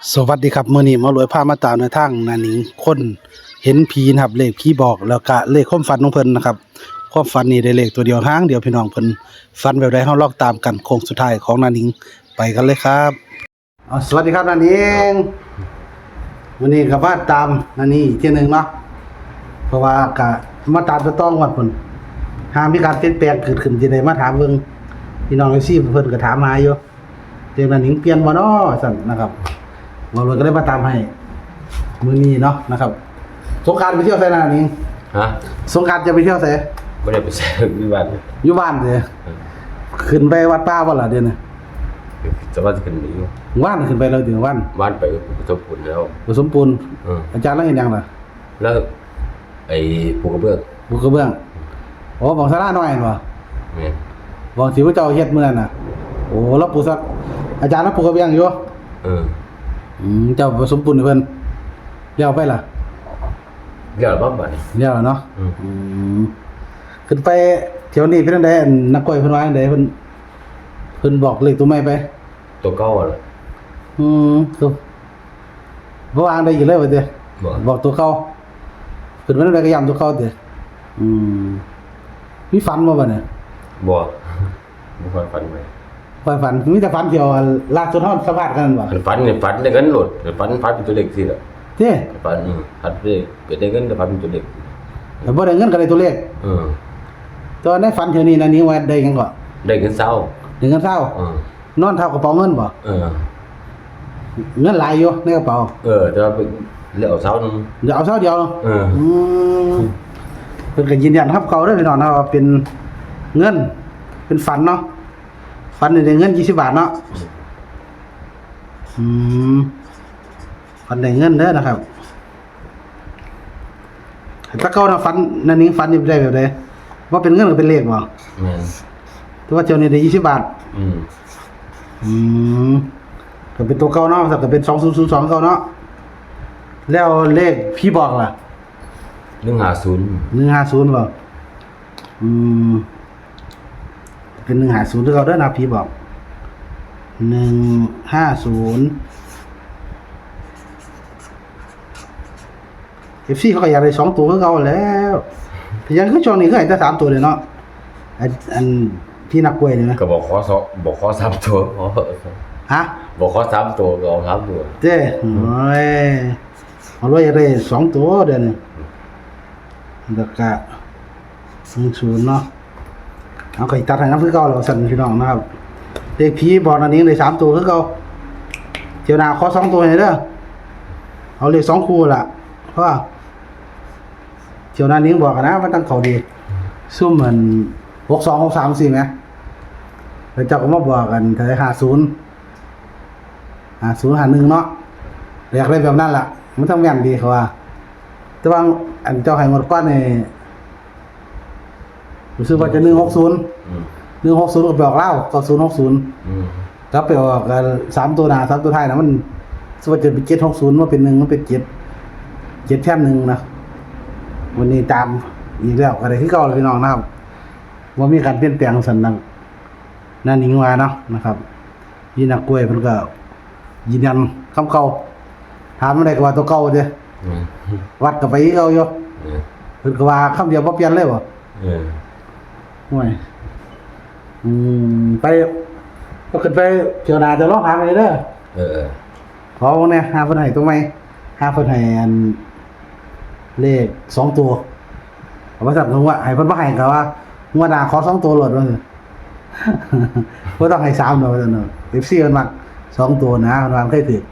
สวัสดีครับมื้อนี้มารวยพามาตามในทางนานิงคนเห็นผีนะครับเลขผีบอกแล้วก็เลขความฝันของเพิ่นนะครับความฝันนี่ได้เลขตัวเดียวทางเดียวพี่น้องเพิ่นฝันแบบใดเฮาลองตามกันโค้งสุดท้ายของนานิงไปกันเลยครับอ๋อสวัสดีครับนานิงวันนี้ก็มาตามนานิงอีกเที่ยหนึงเนาะเพราะว่าก็มาตามตัวต้องวัดเพิ่นหามีการเปลี่ยนแปลงเกิดขึ้นที่ใดมาถามเบิ่งพี่น้อง FC เพิ่นก็ถามหาอยู่เรื่องนานิงเปลี่ยนบ่เนาะสั่นนะครับ เราเลยก็ได้มาตามให้ มือนี้เนาะนะครับ สงกรารไปเที่ยวไสนานี้ฮะสงกรารจะไปเที่ยวไสไม่ได้ไปใช้วิวัฒน์อยู่บ้านเลยขึ้นไปวัดป้าบ่ล่ะเดี๋ยวนี้จะว่าจะเป็นหนีว่านขึ้นไปแล้วเดี๋ยวว่านบ้านไปประสบผลแล้วผสมปูนเอออาจารย์แล้วเห็นยังล่ะแล้วไอ้ปูกระเบื้องบุกกระเบื้องโอ้บอกสาราน้อยเห็นบ่แม่นบอกสิว่าเจ้าเฮ็ดมื้อนั้นน่ะ โอ้แล้วปูสักอาจารย์แล้วปูกระเบื้องอยู่ เออ อืมเจ้าผสมปูนให้เพิ่นเลี้ยวไปล่ะเรียกว่าบ้านเลี้ยวแล้วเนาะอืม อืมขึ้นไปเที่ยวนี้เพิ่นจั่งใดอันนักกล้วยเพิ่นว่าจั่งใดเพิ่นเพิ่นบอกเลขตัวใหม่ไป ตัวเก้าอะอืมคือบ่วางได้อยู่เลยว่าเด้ บ่บอกตัวเขาขึ้นมาได้ก็ย้ำตัวเขาเด้อืมมีฝันบ่บัดเนี่ยบ่บ่ค่อยฝันไหม ฝันฝันมีแต่ฝันเกี่ยวกับลากสุดฮอดสัมภาษณ์กันบ่คันฝันเนี่ยฝันได้เงินโหลดฝันฝันเป็นตัวเล็กสิล่ะเด้ฝันอืมฝันได้เกิดได้เงินแต่ฝันเป็นตัวเล็กแต่บ่ได้เงินก็ได้ตัวเลขเออแตัวในฝันเที่ยวนี้นะนี่ว่าได้หยังก็ได้เงินเศร้าได้เงินเท่าเออนอนเท่ากระเป๋าเงินบ่เออเงินหลายอยู่ในกระเป๋าเออแต่ว่าเป็นเลือกเอาเศร้านึงเดี๋ยวเอาเท่าเดียวเอออืมเพิ่นก็ยืนยันครับเขาเด้อพี่น้องนะว่าเป็นเงินเป็นฝันเนาะ ฝันนี่ได้เงิน20บาทเนาะอืมฝันได้เงินเด้อนะครับถ้าเก่านะฝันนั่นนี่ฝันนี่ได้แบบใดว่าเป็นเงินหรือเป็นเลขบ่แม่นแต่ว่าเจ้านี่ได้20บาท อืมอืมก็เป็นตัวเก่าเนาะแต่ก็เป็น2002เก่าเนาะแล้วเลขพี่บอกล่ะหนึ่งหาศูนย์หนึ่งห้าศูนย์บอกอืม เป็นหนึ่งห้าศูนย์ที่เขาได้นะพี่บอกหนึ่งห้าศูนย์เอฟซีเขาก็อยากได้สองตัวคือเขาแล้วแต่ยังคือช่วงนี้ก็เห็นแต่สามตัวเลยเนาะอันอันพี่นักกล้วยเนี่ยนะก็บอกขอสองบอกขอสามตัวขอฮะบอกขอสามตัวก็เอาสามตัวเจ้โอ้ยเอาเลยอยากได้สองตัวเดี๋ยวนี้แล้วก็หนึ่งศูนย์เนาะ เอาไก่ตัดให้น้ำคือเก่าแล้วสั่นพี่น้องนะครับเด็กผีบอกอันนี้เลยสามตัวคือเก่าเจียวนาขอสองตัวให้เด้อเอาเลยสองคู่ละเพราะเจียวนานิ้งบอกกันนะมันตั้งเขาดีซุ่มเหมือนหกสองหกสามสี่ไหมแล้วเจ้าก็มาบอกกันแต่หาศูนย์หาศูนย์หาหนึ่งเนาะอยากได้แบบนั้นล่ะมันต้องแม่นดีเขาว่าแต่ว่าอันเจ้าให้หมดก้อนใน รู้สึกว่าจะหนึ่งหกศูนย์อืมหนึ่งหกศูนย์ก็ไปออกเล่าก็ศูนย์หกศูนย์อืมแล้วไปออกกันสามตัวหน้าสามตัวท้ายนะมันสมมติจะเป็นเจ็ดหกศูนย์มันเป็นหนึ่งมันเป็นเจ็ดเจ็ดแท่นหนึ่งนะวันนี้ตามอีกแล้วอะไรที่เก่าเลยพี่น้องนะครับว่ามีการเปลี่ยนแปลงสันนังนั่นนิงว่าเนาะนะครับยีนักกล้วยมันก็ยืนยันคำเก่าถามอะไรก็ว่าตัวเก่าเด้อืมวัดกับไปอีกเก่าอยู่เออเพิ่นก็ว่าคำเดียวบ่เปลี่ยนเลยบ่ เออ ห่วยอืมไปก็ขึ้นไปเที่ยวหนาจะร้องหาไปเด้อเออเออขอพวกเนี้ยหาเพิ่นให้ตรงไหมหาเพิ่นให้อันเลขสองตัวเอาไว้สั่งงว่าให้เพิ่นบ่ให้ก็ว่างวดหน้าขอสองตัวโหลดว่าซั่นบ่ต้องให้สามดอกว่าซั่นเนาะ FC เพิ่นมักสองตัวนะเพิ่นว่าเคยถือ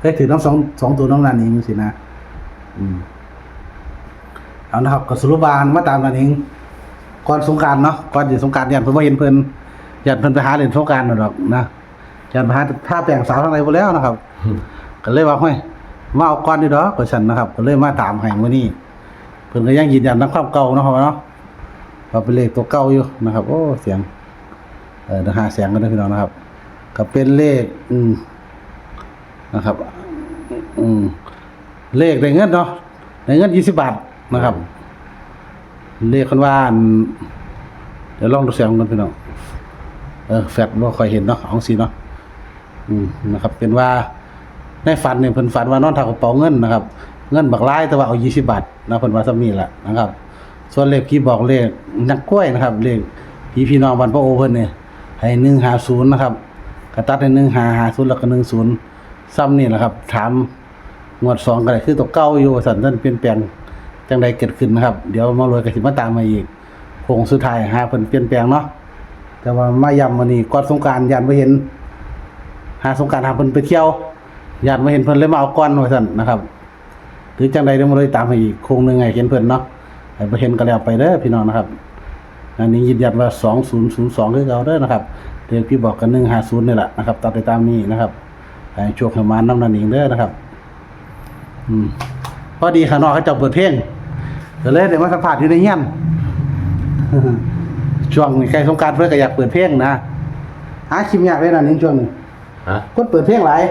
เคยถือน้ำสองสองตัวน้องนั่นเองจังซี่นะ อืมเอานะครับก็สรุปว่ามาตามกันเอง ก่อนสงกรารเนาะก่อนสิสงกรารยันเพิ่นบ่เห็นเพิ่นยันเพิ่นไปหาเล่นสงกรารนั่นดอกนะยันไปหาท่าแปลงสาวทางไหนบ่แล้วนะครับก็เลยว่าห้อยมาเอาก่อนนี่ดอกก็ฉันนะครับ ก็เลยมาตามให้มื้อนี้เพิ่นก็ยังยืนยันนำความเก่าเนาะครับเนาะว่าเป็นเลขตัวเก่าอยู่นะครับ โอ้เสียงเออหาเสียงกันด้อพี่น้องนะครับ ก็เป็นเลขอืมนะครับ อืมเลขได้เงินเนาะได้เงิน20บาทนะครับ เลขคันว่าอันเดี๋ยวลองดูเสียงกันพี่น้องเออแฟดบ่ค่อยเห็นเนาะของสีเนาะอืมนะครับ เป็นว่าในฝันเนี่ยเพิ่นฝันว่านอนถักกระเป๋าเงินนะครับ เงินบักหลายแต่ว่าเอา20บาทนะเพิ่นว่าซ้ำนี้ล่ะนะครับ ส่วนเลขพี่บอกเลขนักกล้วยนะครับเลขพี่พี่น้องบ้านพ่อโอเพิ่นเนี่ยให้150นะครับกระตัดให้1550แล้วก็10ซ้ำนี่แหละครับ ถามงวดสองก็ได้คือตัวเก่าอยู่ว่าซั่นนั่นเปลี่ยนแปลง จังใดเกิดขึ้นนะครับ เดี๋ยวมารวยก็สิมาตามมาอีกโค้งสุดท้ายหาเพิ่นเปลี่ยนแปลงเนาะแต่ว่ามาย้ำวันนี้ก่อนสงกรานต์ยันบ่เห็น หาสงกรารหาเพิ่นไปเที่ยวญาติมาเห็นเพิ่นเลยมาเอาก้อนว่าซั่นนะครับหรือจังใดเดี๋ยวมาเลยตามให้อีกโคงหนึ่งให้เห็นเพิ่นเนาะให้บ่เห็นก็แล้วไปเด้อพี่น้องนะครับอันนี้ยืนยันว่า2002คือเก่าเด้อนะครับเดี๋ยวพี่บอกกัน150นี่แหละนะครับตามไปตามนี้นะครับให้โชคให้มานำนันเองเด้อนะครับ อืมพอดีข้างนอกเขาจะเปิดเพลง ก็เลยได้มาสัมภาษณ์อยู่ในเฮียนช่วงนี้ใกล้สงกรารเพิ่นก็อยากเปิดเพลงนะหาคิมยากเลยนะนี่ช่วงนี้ฮะคนเปิดเพลงหลาย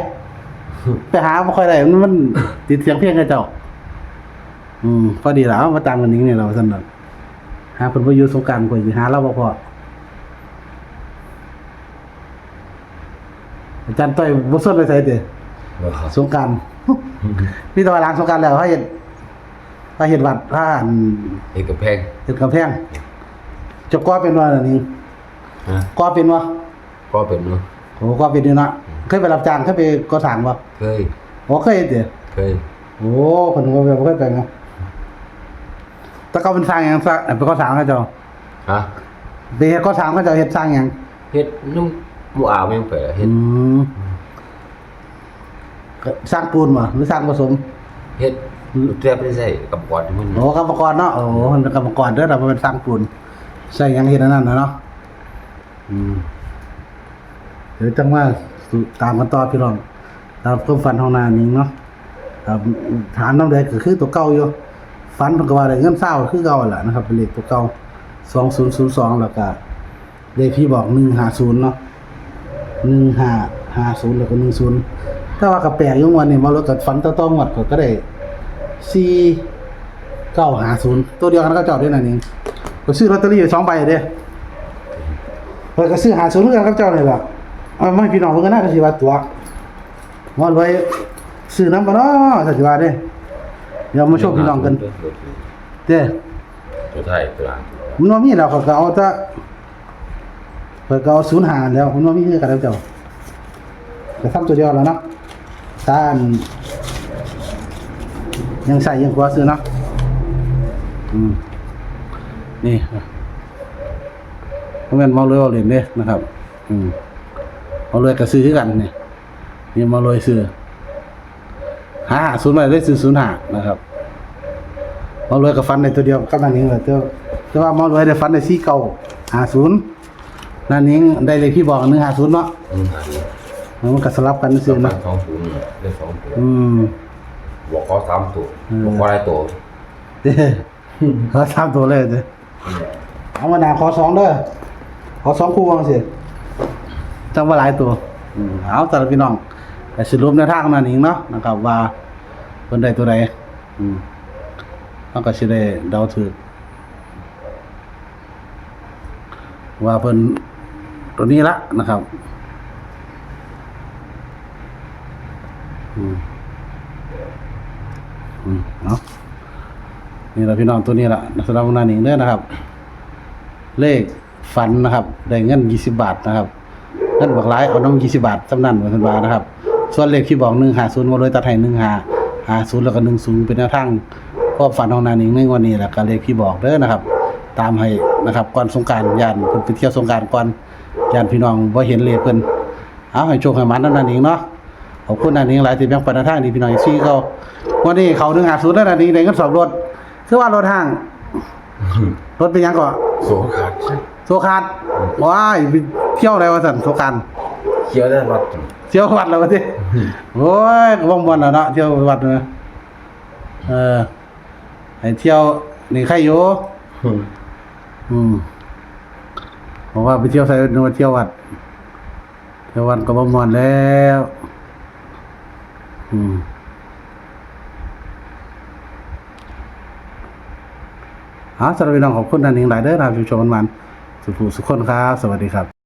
ไปหาบ่ค่อยได้มันมันติดเสียงเพลงกับเจ้า อืมพอดีแล้วมาตามกันนี้เนี่ยเราสนุกหาเพิ่นบ่อยู่สงกรารก่อนสิหาเราบ่พออาจารย์ต้อยบ่สนไปไสเด้บ่ครับสงกรารมีแตะวันหลังสงกรารแล้วให้ เฮ็ดให้เฮ็ดวัดพาอันเอกแพงเฮ็ดกำแพงเจะก่อเป็นว่าอันนี้ฮะก่อเป็นว่าก็เป็นเนาะโอ้ก่อเป็นอยู่เนาะเคยไปรับจ้างเคยไปก่อสร้างบ่เคย โอ้เคยเด้เคย โอ้เพิ่นก็แบบบ่เคยไปเนาะแต่เขาเป็นสร้างหยังซะเป็นก่อสร้างเขาเจ้าฮะ ไปเฮ็ดก่อสร้างเขาเจ้าเฮ็ดสร้างหยังเฮ็ดนุ่มหมู่อ่าวแม่งไปแล้วเฮ็อืด มก็สร้างปูนบ่หรือสร้างผสมเฮ็ด แทบไม่ใช่กับกอดที่มันโอ้กรรมกรเนาะโอ้มันเป็นกรรมกรเด้อแต่มันเป็นสร้างปูนใส่หยังเฮ็ดอันนั้นนะเนาะอืมเดี๋ยวจังว่าตามกันต่อพี่น้องตามความฝันของนานิงเนาะครับถามน้ำแดงก็คือตัวเก่าอยู่ฝันเพิ่นก็ว่าได้เงินเศร้าคือเก่าแหละนะครับเป็นเลขตัวเก่า2002แล้วก็เลขพี่บอก150เนาะ1550แล้วก็10ถ้าว่าก็แปลกอยู่งวดนี้มารถกับฝันต่อๆงวดก็ได้ 4 950ตัวเดียวกันก็จอดด้วยนั่นเองก็ซื้อลอตเตอรี่สองใบเด้เพิ่นก็ซื้อ50เหมือนกันกับเจ้านี่ล่ะเอามาให้พี่น้องเพิ่นก็น่าก็สิว่าตัวมอนไว้ซื้อนำบ่เนาะถ้าสิว่าเด้เดี๋ยวมาโชว์พี่น้องกันเด้ตัวไทยตัวหลังมันว่ามีแล้วเขาก็เอาแต่เพิ่นก็เอาศูนย์หารแล้วมันว่ามีคือกันแล้วเจ้าแต่ทำตัวเดียวแล้วเนาะตาอัน ยังใส่ยังกว่าซื้อเนาะอืมนี่เพราะงั้นเมาเลยเอาเล่นเด้นะครับ อืมเมาเลยก็ซื้อคือกันนี่นี่เมาเลยซื้อหาศูนย์มาได้ซื้อศูนย์หานะครับหมารวยกับฟันในตัวเดียวกับนั่นเองเลยแต่ว่าแต่ว่าหมารวยได้ฟันในสี่เก้าหาศูนย์นั่นเองได้เลยพี่บอกหนึ่งหาศูนย์เนาะอืมอันนี้มันก็สลับกันสซื่อองพัเนาะนสองศูนย์ได้สองตัวอืม บอกขอสามตัวอืมบอกขอได้ตัวเด้เขาสามตัวเลยเด้เอามาหนาขอสองเด้อขอสองคู่วางสิจังว่าหลายตัวอืมเอาแต่ละพี่น้องแต่สรุปในวทางนั่นเองเนาะนะครับว่าเพิ่นได้ตัวใดอืมเขาก็สิได้เดาถูกว่าเพิ่นตัวนี้ละนะครับ อืม อืมเนาะนี่แหละพี่น้องตัวนี้ละสำหรับวันนี้เด้อนะครับ เลขฝันนะครับได้เงินยี่สิบบาทนะครับเงินบอกหลายเอาน้องยี่สิบาทจำนั่นเหมือนบานะครับ ส่วนเลขที่บอกหนึ่งหาศูนย์มาเลยตัดให้หนึ่งหาหาศูนย์แล้วก็หนึ่งศูนย์เป็นแนวทางก็ฝันของนานิงในวันนี้แหละก็เลขที่บอกเด้อนะครับ ตามให้นะครับก่อนสงการยานเพิ่นไปเที่ยวสงการก่อนยานพี่น้องบ่เห็นเลขเพิ่นเอาให้โชคให้มันนั่นนั่นเองเนาะขอบคุณอันนี้หลายที่แบ่งปันทางดีพี่น้องซี่เขา วันนี้เขาหนึ่งหาศูนย์นั่นอันนี้ในเงินสอบรถคือว่ารถห้าง รถเป็นหยังก่อนโซขาดโซคาดว้ายไปเที่ยวอะไรวะสันโซคันเคี้ยวได้วัดเที่ยววัดแล้ววะทีโอ้ยก็ว่องบอลแล้วเนาะเที่ยววัดเนอะเออให้เที่ยวนี่ใครอยู่อืมบอกว่าไปเที่ยวใส่นึกว่าเที่ยววัดเที่ยววัดก็บ่มอนแล้ว อืม เอาสำหรับพี่น้องขอบคุณท่านหนึ่งหลายเด้อครับชมชนมันสุขสุขคนครับ สวัสดีครับ